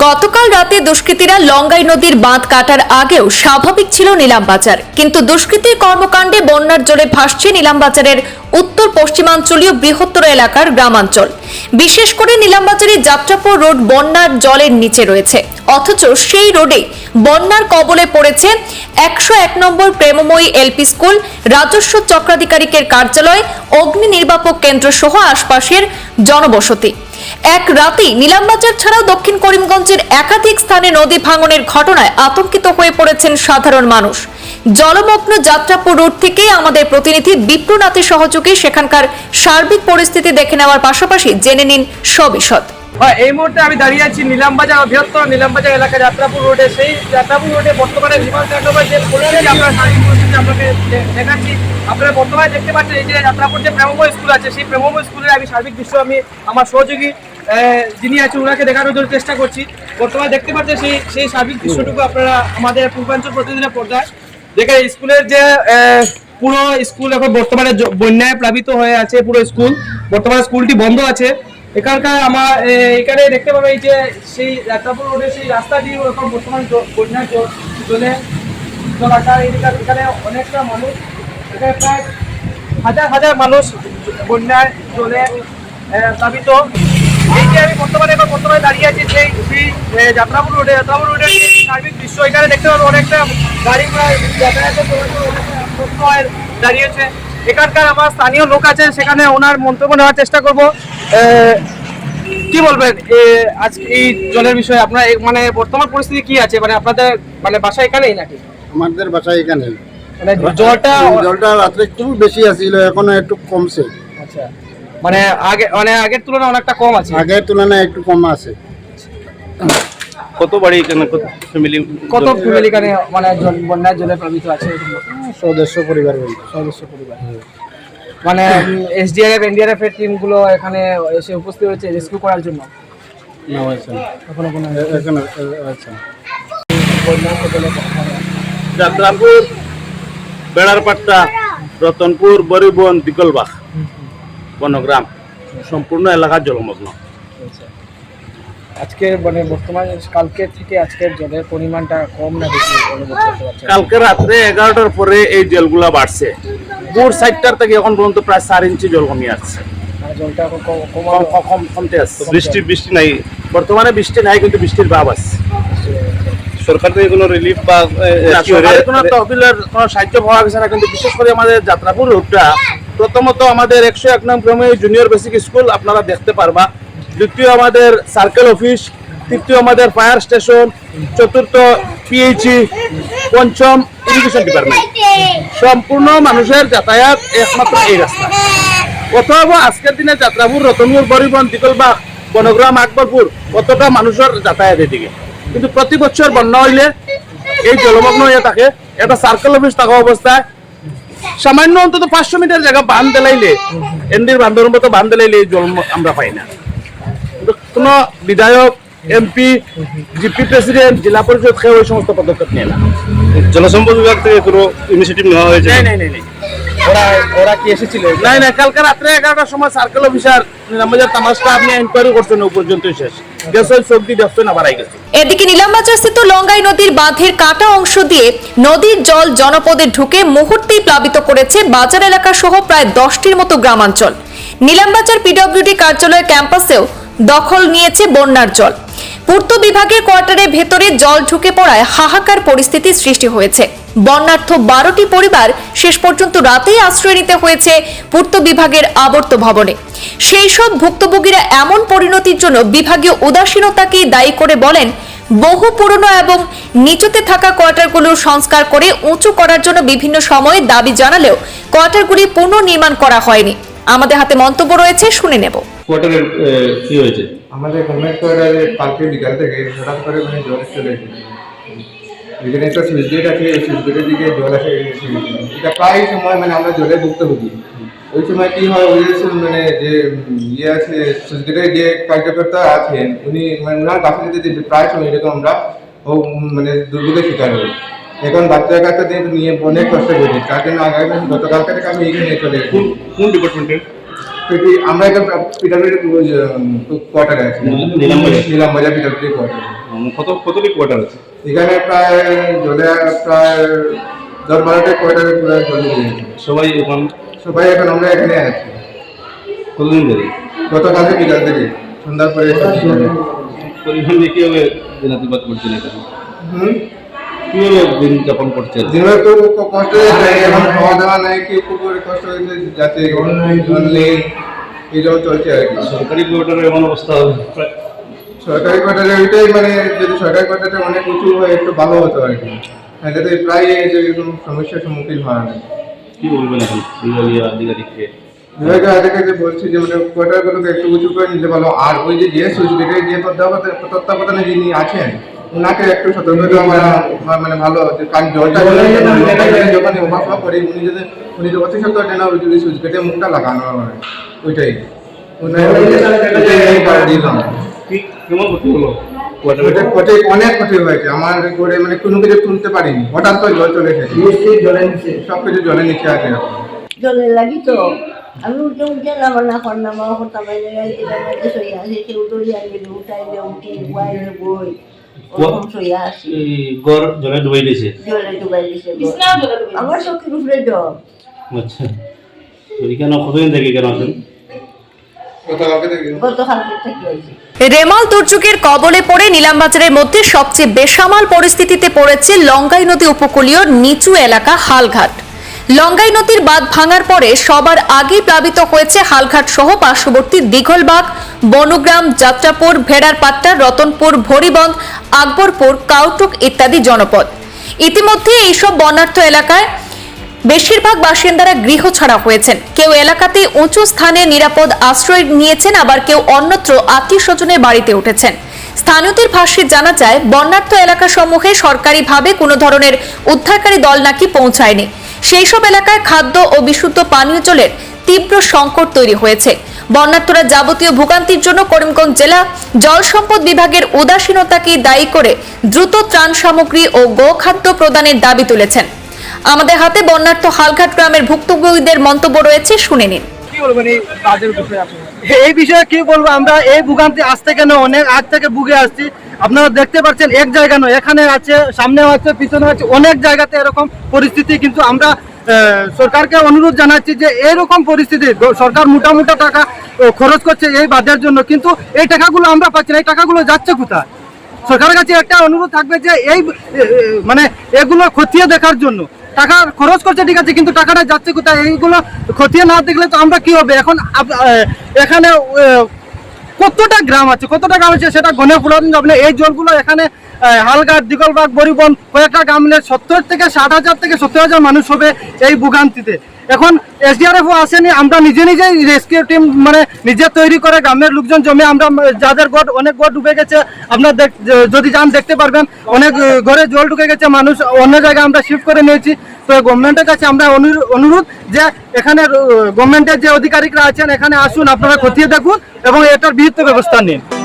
গতকাল রাতে দুষ্কৃতীরা লঙ্গাই নদীর বাঁধ কাটার আগেও স্বাভাবিক ছিল নিলামবাজার। কিন্তু দুষ্কৃতীর কর্মকাণ্ডে বন্যার জলে ভাসছে নিলামবাজারের উত্তর পশ্চিমাঞ্চলীয় বৃহত্তর এলাকার গ্রামাঞ্চল। বিশেষ করে নিলামবাজারের যাত্রাপুর রোড বন্যার জলের নিচে রয়েছে। অথচ সেই রোডে বন্যার কবলে পড়েছে একশো এক নম্বর প্রেমময়ী এলপি স্কুল, রাজস্ব চক্রাধিকারিকের কার্যালয়, অগ্নি নির্বাপক কেন্দ্র সহ আশপাশের জনবসতি। এক রাতেই নিলামবাজার ছাড়াও দক্ষিণ করিমগঞ্জের একাধিক স্থানে নদী ভাঙনের ঘটনায় আতঙ্কিত হয়ে পড়েছেন সাধারণ মানুষ। জলমগ্ন যাত্রাপুর রুট থেকে আমাদের প্রতিনিধি বিপ্রনাথের সহযোগে সেখানকার সার্বিক পরিস্থিতি দেখে নেওয়ার পাশাপাশি জেনে নিন সবিশদ। হয়, এই মুহূর্তে আমি দাঁড়িয়ে আছি নিলামবাজার ও বৃহত্তর নিলামবাজার এলাকা যাত্রাপুর রোডে। সেই যাত্রাপুর রোডে বর্তমানে বিমান চাট্টোপাধ্যায় যে আমরা সার্বিক পরিস্থিতি আপনাকে দেখাচ্ছি। আপনারা বর্তমানে দেখতে পাচ্ছেন এই যে যাত্রাপুর যে প্রেমময় স্কুল আছে, সেই প্রেমময় স্কুলের আমি সার্বিক দৃশ্য আমি আমার সহযোগী যিনি আছে ওনাকে দেখানোর জন্য চেষ্টা করছি। বর্তমানে দেখতে পাচ্ছেন সেই সেই সার্বিক দৃশ্যটুকু আপনারা আমাদের পূর্বাঞ্চল প্রতিদিনের পর্দায়। যেখানে স্কুলের যে পুরো স্কুল এখন বর্তমানে বন্যায় প্লাবিত হয়ে আছে পুরো স্কুল। বর্তমানে স্কুলটি বন্ধ আছে। এখানকার আমার এখানে দেখতে পাবে এই যে সেই যাত্রাপুর রোডের সেই রাস্তাটি এখন বর্তমান জ- জলে জলাকার এলাকা- এখানে অনেকটা মানুষ এখানে প্রায় হাজার হাজার মানুষ বন্যায় এ, প্লাবিত এই যে আমি বর্তমানে এখন বর্তমানে দাঁড়িয়ে আছি সেই সেই যাত্রাপুর রোডে যাত্রাপুর রোডের সার্বিক দৃশ্য এখানে দেখতে পাবেন অনেকটা গাড়ি ঘোড়া যাতায়াতের দাঁড়িয়েছে। এখানকার আমার স্থানীয় লোক আছে সেখানে ওনার মন্তব্য নেওয়ার চেষ্টা করব। কি বলবেন? আজ এই জলের বিষয়ে আপনার মানে বর্তমান পরিস্থিতি কি আছে? মানে আপনাদের মানে বাসা এখানেই নাকি? আমাদের বাসা এখানে। মানে জলটা জলটা রাত্রে খুব বেশি আসছিল এখনও একটু কমছে। আচ্ছা। মানে আগে মানে আগের তুলনায় অনেকটা কম আছে। আগের তুলনায় একটু কম আছে। কত বাড়ি এখানে? কত ফ্যামিলি কত ফ্যামিলি এখানে মানে জল- বন্যার জলে প্লাবিত আছে? সদস্য পরিবার সদস্য পরিবার। মানে এসডিআরএফ এনডিআরএফ এর টিমগুলো এখানে এসে উপস্থিত হয়েছে রেস্কিউ করার জন্য। যাত্রাপুর বেড়ারপাট্টা রতনপুর বরিবন দিকলবাগ বনগ্রাম সম্পূর্ণ এলাকা জলমগ্ন। আচ্ছা। আজকে মানে বর্তমান কালকের থেকে আজকের জলের পরিমাণটা কম না বেশি? কালকে রাত্রে এগারোটার পরে এই জলগুলা বাড়ছে। ভোর সাতটার থেকে এখন পর্যন্ত প্রায় চার ইঞ্চি জল কমিয়ে আসছে। মানে কম কমতে আসছে। বৃষ্টি বৃষ্টি নাই। বর্তমানে বৃষ্টি নাই কিন্তু বৃষ্টির ভাব আসছে সরকার থেকে কোনো রিলিফ বা কোনো তহবিলের কোনো সাহায্য পাওয়া গেছে না কিন্তু বিশেষ করে আমাদের যাত্রাপুর রোডটা প্রথমত আমাদের একশো এক নং ক্রমে জুনিয়র বেসিক স্কুল আপনারা দেখতে পারবা। দ্বিতীয় আমাদের সার্কেল অফিস তৃতীয় আমাদের ফায়ার স্টেশন, চতুর্থ পিএইচই পঞ্চম ইরিগেশন ডিপার্টমেন্ট সম্পূর্ণ মানুষের যাতায়াত একমাত্র এই রাস্তা। অথবা আজকের দিনে যাত্রাপুর, রতনপুর, বরিবন দিকলবাগ বনগ্রাম, আকবরপুর, কতটা মানুষের যাতায়াত এদিকে। কিন্তু প্রতি বছর বন্যা হইলে এই জলমগ্ন হয়ে থাকে, একটা সার্কেল অফিস থাকা অবস্থায়। সামান্য অন্তত পাঁচশো মিটার জায়গা বান দেলাইলে, এনডির বান্ধবের মতো বান দেলাইলে এই জল আমরা পাই না। কোনো বিধায়ক এমপি জিপি প্রেসিডেন্ট জেলা পরিষদ কেউ ওই সমস্ত পদক্ষেপ নেয় না জলসম্পদ বিভাগ থেকে কোনো ইনিশিয়েটিভ নেওয়া হয়েছে? নাই নাই ওরা ওরা কি এসেছিল? নাই নাই কালকে রাত্রে এগারোটার সময় সার্কেল অফিসার নিলামবাজার তামাশটা আপনি এনকোয়ারি করছেন ও পর্যন্ত শেষ। এদিকে নিলামবাজার স্থিত লঙ্গাই নদীর বাঁধের কাটা অংশ দিয়ে নদীর জল জনপদে ঢুকে মুহূর্তেই প্লাবিত করেছে বাজার এলাকা সহ প্রায় দশটির মতো গ্রামাঞ্চল। নিলামবাজার পিডব্লিউডি কার্যালয় ক্যাম্পাসেও দখল নিয়েছে বন্যার জল। পূর্ত বিভাগের কোয়ার্টারের ভেতরে জল ঢুকে পড়ায় হাহাকার পরিস্থিতি সৃষ্টি হয়েছে। বন্যার্থ বারোটি পরিবার শেষ পর্যন্ত রাতেই আশ্রয় নিতে হয়েছে পূর্ত বিভাগের আবর্ত ভবনে। সেই সব ভুক্তভোগীরা এমন পরিণতির জন্য বিভাগীয় উদাসীনতাকেই দায়ী করে বলেন, বহু পুরনো এবং নিচুতে থাকা কোয়ার্টারগুলো সংস্কার করে উঁচু করার জন্য বিভিন্ন সময়ে দাবি জানালেও কোয়ার্টারগুলি পুনর্নির্মাণ করা হয়নি। আমাদের হাতে মন্তব্য রয়েছে, শুনে নেব। কোয়ার্টারের কি হয়েছে? আমাদের গভর্নমেন্ট কোয়ার্টারে কালকে বিকাল থেকে হঠাৎ করে মানে জল চলে এসেছে। এখানে একটা সুইচ গেট আছে ওই সুইচ গেটের দিকে জল আসে এসে। এটা প্রায় সময় মানে আমরা জলে ভুগতে ভুগি ওই সময় কি হয়, ওই মানে যে ইয়ে আছে সুইচ গেটের যে কার্যকর্তা আছেন, উনি মানে ওনার গাফিলিতে যে প্রায় সময় এরকম আমরা ও মানে দুর্যোগের শিকার হই। এখন বাচ্চা কাচ্চাদের নিয়ে অনেক কষ্ট করি তার জন্য আগামী গতকালকে থেকে আমি এখানে চলে কোন কোন ডিপার্টমেন্টের আমরা একটা পিডাব্লিউডি কোয়ার্টারে আছি? নিলামবাজার পিডাব্লিউডি। কোয়ার্টারে। কত কতটি কোয়ার্টার আছে? এখানে প্রায় জলে প্রায় দশ বারোটা কোয়ার্টারে পুরো জলে সবাই এখন সবাই এখন আমরা এখানে আছি। কতদিন ধরে? গতকালকে বিকাল থেকে সন্ধ্যার পরে করছেন এখানে? হুম? কীভাবে দিন যাপন করছেন দিনের তো কষ্ট হয়েছে এখন খাওয়া দাওয়া নাই কি পুকুরে কষ্ট হয়েছে যাতে নেই এই চলছে আর কি। সরকারি কোয়ার্টারে এমন অবস্থা হবে। সরকারি কোয়ার্টারে ওইটাই মানে যদি সরকারি কোয়ার্টারে অনেক উঁচু হয় একটু ভালো হতো আর কি। হ্যাঁ যাতে প্রায় এই যে এরকম সমস্যার সম্মুখীন হয় না। কি বলবেন এখন বিভাগীয় আধিকারিককে? বিভাগীয় আধিকারিক বলছি যে মানে কোয়ার্টারগুলোকে একটু উঁচু করে নিতে ভালো। আর ওই যে যে সুইচ গেটের যে তত্ত্বাবধানে যিনি আছেন ওনাকে একটু সতর্ক দেওয়া মানে- মানে ভালো যে কারণ জলটা জলে যখন ওভারফ্লো করে উনি যদি উনি যদি অতি সত্ত্বর যেন ওই যদি সুইচ গেটে মুখটা লাগানো হয় ওইটাই। দিলাম। কেমন হলো অনেক ক্ষতি হয়েছে। আমার করে মানে কোনো কিছু তুলতে পারিনি। হঠাৎ করে জল চলে এসেছে। সব কিছু জলে নিচে আছে। জলের লাগি তো। আমি উঠে কর নামা আসি বই। ওরকম সইয়া আসি। এই গড় জলে ডুবাই দিয়েছে। জলে ডুবাই দিছে আমার চোখের উপরে জল। আচ্ছা। কতদিন থেকে কেন রেমাল দুর্যোগের কবলে পড়ে নিলামবাজারের মধ্যে সবচেয়ে বেসামাল পরিস্থিতিতে পড়েছে লঙ্গাই নদী উপকূলীয় নিচু এলাকা হালঘাট। লঙ্গাই নদীর বাঁধ ভাঙার পরে সবার আগে প্লাবিত হয়েছে হালঘাট সহ পার্শ্ববর্তী দীঘলবাগ বনগ্রাম যাত্রাপুর ভেড়ারপাট্টা রতনপুর ভরিবন্ধ আকবরপুর, কাউটুক ইত্যাদি জনপদ। ইতিমধ্যে এইসব বন্যার্থ এলাকায় বেশিরভাগ বাসিন্দারা গৃহ ছাড়া হয়েছেন। কেউ এলাকাতে উঁচু স্থানে নিরাপদ আশ্রয় নিয়েছেন, আবার কেউ অন্যত্র আত্মীয় স্বজনের বাড়িতে উঠেছেন। স্থানীয়দের ভাষ্যে জানা যায় বন্যার্থ এলাকাসমূহে সরকারিভাবে কোনো ধরনের উদ্ধারকারী দল নাকি পৌঁছায়নি। সেই সব এলাকায় খাদ্য ও বিশুদ্ধ পানীয় জলের তীব্র সংকট তৈরি হয়েছে। বন্যার্থরা যাবতীয় ভোগান্তির জন্য করিমগঞ্জ জেলা জল সম্পদ বিভাগের উদাসীনতাকে দায়ী করে দ্রুত ত্রাণ সামগ্রী ও গোখাদ্য প্রদানের দাবি তুলেছেন। আমাদের হাতে বন্যার্থ হালঘাট গ্রামের ভুক্তভোগীদের মন্তব্য রয়েছে শুনে নিন। এই বিষয়ে আপনি? এই বিষয়ে কি বলব আমরা এই ভোগান্তি আজ থেকে নয় অনেক আজ থেকে ভুগে আসছি। আপনারা দেখতে পাচ্ছেন এক জায়গা নয় এখানে আছে সামনেও আছে পিছনে আছে অনেক জায়গাতে এরকম পরিস্থিতি কিন্তু আমরা সরকারকে অনুরোধ জানাচ্ছি যে এরকম পরিস্থিতি সরকার মোটা মোটা টাকা খরচ করছে এই বাঁধের জন্য, কিন্তু এই টাকাগুলো আমরা পাচ্ছি না, এই টাকাগুলো যাচ্ছে কোথায়? সরকারের কাছে একটা অনুরোধ থাকবে যে এই মানে এগুলো খতিয়ে দেখার জন্য। টাকা খরচ করছে, ঠিক আছে, কিন্তু টাকাটা যাচ্ছে কোথায়? এইগুলো খতিয়ে না দেখলে তো আমরা কি হবে? এখন এখানে কতটা গ্রাম আছে, কতটা গ্রাম আছে সেটা গনে ফুলানো যাবে এই জলগুলো এখানে হালঘাট দিগলবাগ বরিবন, কয়েকটা গ্রাম মিলে সত্তর থেকে ষাট হাজার থেকে সত্তর হাজার মানুষ হবে এই ভোগান্তিতে। এখন এসডিআরএফও আসেনি, আমরা নিজে নিজেই রেস্কিউ টিম মানে নিজে তৈরি করে গ্রামের লোকজন জমে আমরা, যাদের গড়, অনেক গড় ডুবে গেছে, আপনার যদি যান দেখতে পারবেন, অনেক ঘরে জল ঢুকে গেছে, মানুষ অন্য জায়গায় আমরা শিফট করে নিয়েছি। তো গভর্নমেন্টের কাছে আমরা অনুরো- অনুরোধ যে এখানে গভর্নমেন্টের যে অধিকারিকরা আছেন, এখানে আসুন, আপনারা খতিয়ে দেখুন এবং এটার বিহিত ব্যবস্থা নিন।